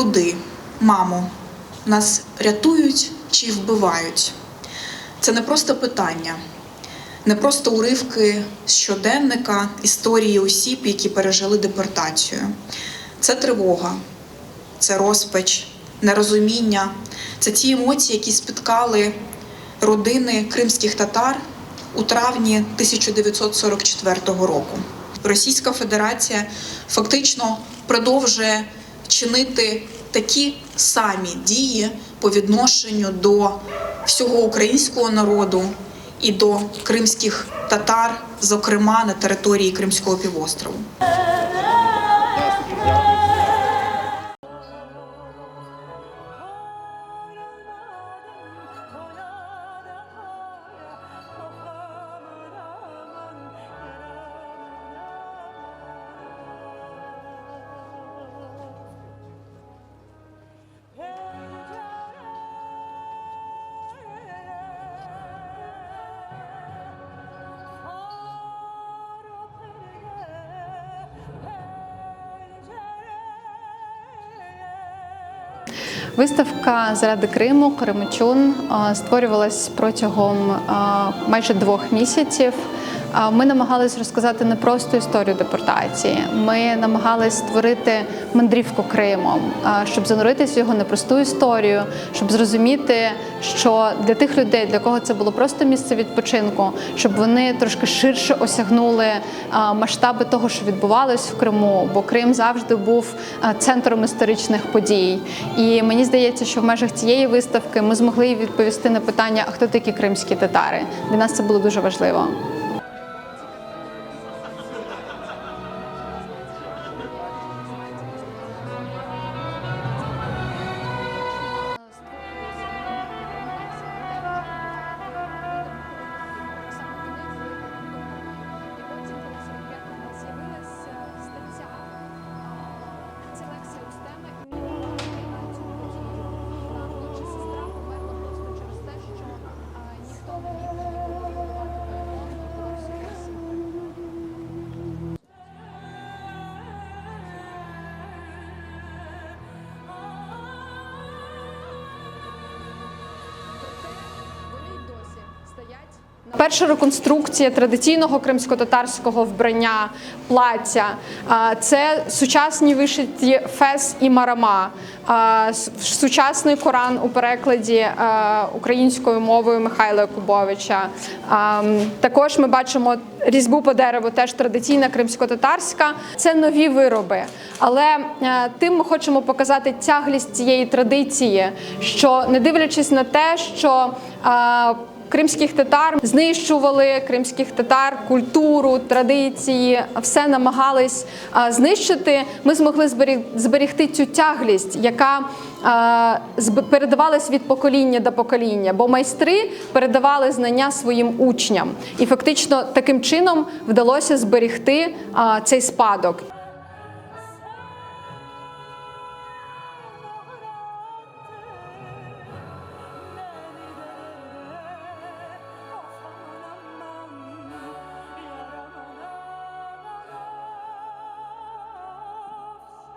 Куди, мамо, нас рятують чи вбивають? Це не просто питання, не просто уривки щоденника історії осіб, які пережили депортацію. Це тривога, це розпач, нерозуміння, це ті емоції, які спіткали родини кримських татар у травні 1944 року. Російська Федерація фактично продовжує чинити такі самі дії по відношенню до всього українського народу і до кримських татар, зокрема на території Кримського півострову. Виставка заради Криму Кремичун створювалась протягом майже двох місяців. Ми намагалися розказати не просто історію депортації. Ми намагалися створити мандрівку Кримом, щоб зануритися в його непросту історію, щоб зрозуміти, що для тих людей, для кого це було просто місце відпочинку, щоб вони трошки ширше осягнули масштаби того, що відбувалось в Криму, бо Крим завжди був центром історичних подій. І мені здається, що в межах цієї виставки ми змогли відповісти на питання, а хто такі кримські татари. Для нас це було дуже важливо. Перша реконструкція традиційного кримсько-татарського вбрання плаття це сучасні вишиті фес і марама, сучасний Коран у перекладі українською мовою Михайла Якубовича. А, м, Також ми бачимо різьбу по дереву, теж традиційна кримсько-татарська. Це нові вироби. Але е, тим ми хочемо показати тяглість цієї традиції, що не дивлячись на те, що Кримських татар знищували кримських татар, культуру, традиції, все намагались знищити. Ми змогли зберіг- зберегти цю тяглість, яка передавалась від покоління до покоління, бо майстри передавали знання своїм учням, і фактично таким чином вдалося зберегти а, цей спадок.